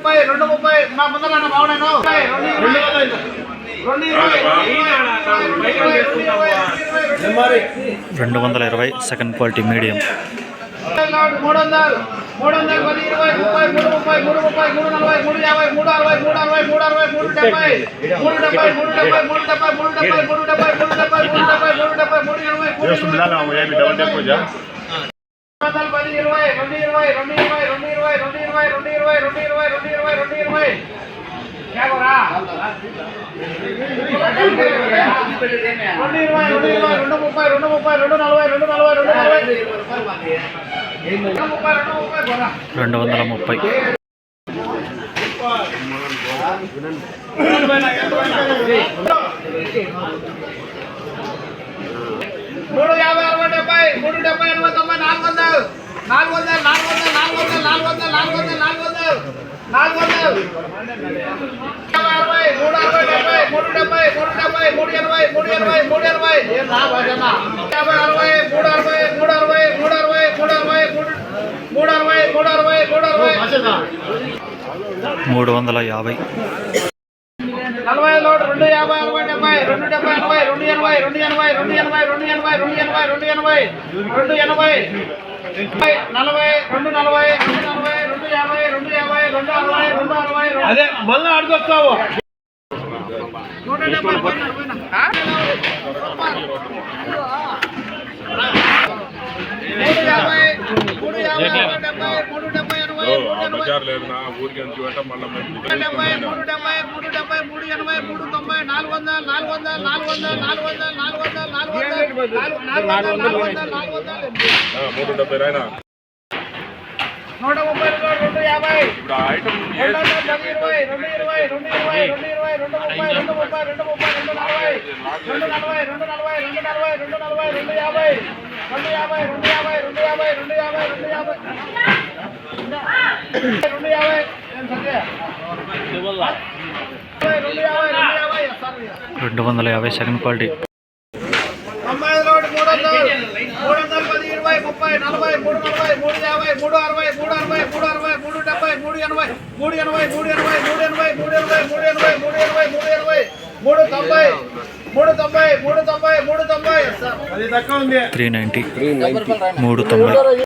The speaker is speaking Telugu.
ముప్పై రెండు ముప్పై మా ముందర అన్న బాగున్నాను రెండు వందల ఇరవై సెకండ్ క్వాలిటీ మీడియం. మూడు వందలు మూడు వందలు పది ఇరవై ముప్పై మూడు ముప్పై మూడు ముప్పై మూడు నలభై మూడు యాభై మూడు అరవై మూడు అరవై మూడు అరవై మూడు డెబ్బై మూడు డెబ్బై మూడు డెబ్బై మూడు డెబ్బై మూడు డెబ్బై మూడు డెబ్బై మూడు డెబ్బై మూడు డెబ్బై మూడు డెబ్బై మూడు ఎనభై మూడు ఇరవై వందల పది ఇరవై రెండు ఇరవై రెండు ఇరవై రెండు ఇరవై రెండు ఇరవై రెండు ఇరవై రెండు ఇరవై రెండు ఇరవై రెండు ఇరవై రెండు ఇరవై రెండు ఇరవై రెండు ముప్పై రెండు ముప్పై రెండు నలభై రెండు నలభై రెండు నలభై ముప్పై రెండు ముప్పై. రెండు వందల ముప్పై మూడు యాభై అరవై డెబ్బై మూడు డెబ్బై ఎనభై తొంభై నాలుగు వందలు నాలుగు వందలు నాలుగు వందలు నాలుగు వందలు నాలుగు వందలు నాలుగు వందలు నాలుగు వందలు నాలుగు వందలు యాభై అరవై మూడు అరవై డెబ్బై మూడు డెబ్బై మూడు డెబ్బై మూడు ఎనభై మూడు ఎనభై మూడు ఎనభై ఏం రా భజన యాభై అరవై మూడు అరవై మూడు అరవై మూడు అరవై మూడు అరవై మూడు మూడు అరవై మూడు అరవై మూడు అరవై మూడు వందల యాభై నలభై లోటు రెండు యాభై అరవై డెబ్బై రెండు డెబ్బై ఎనభై రెండు ఎనభై రెండు ఎనభై రెండు ఎనభై రెండు ఎనభై రెండు ఎనభై రెండు ఎనభై రెండు ఎనభై ఎనభై, నలభై రెండు నలభై రెండు నలభై అదే మళ్ళీ అడుగొస్తావు నూట డెబ్బై బజార్ లేదు నా ఊరికి నుంచి వెంట మళ్ళీ మూడు డెబ్బై మూడు డెబ్బై మూడు ఎనభై మూడు తొంభై నాలుగు వందలు నాలుగు వందలు నాలుగు వందలు నాలుగు వందలు నాలుగు వందలు నాలుగు వందలు నాలుగు నాలుగు వందలు నాలుగు వందలు నాలుగు వందలు మూడు డెబ్బై రాయనా నూట ముప్పై రెండు రెండు యాభై ఇప్పుడు ఆ ఐటమ్ రెండు వందల పది ఇరవై రెండు ఇరవై రెండు ఇరవై రెండు ఇరవై రెండు ముప్పై రెండు ముప్పై రెండు ముప్పై రెండు నలభై రెండు నలభై రెండు నలభై రెండు నలభై రెండు నలభై రెండు యాభై రెండు యాభై రెండు యాభై రెండు యాభై రెండు యాభై రెండు యాభై రెండు యాభై? రెండు వందల యాభై సెకండ్ క్వాలిటీ తొంభై రోడ్ మూడు వందలు మూడు వందల పది ఇరవై ముప్పై నలభై మూడు నలభై మూడు యాభై మూడు అరవై మూడు అరవై మూడు డెబ్బై మూడు ఎనభై మూడు ఎనభై మూడు ఎనభై మూడు ఎనభై మూడు ఎనభై మూడు ఎనభై మూడు ఎనభై మూడు ఎనభై మూడు తొంభై మూడు తొంభై మూడు తొంభై మూడు తొంభై. Three ninety. మూడు తొంభై.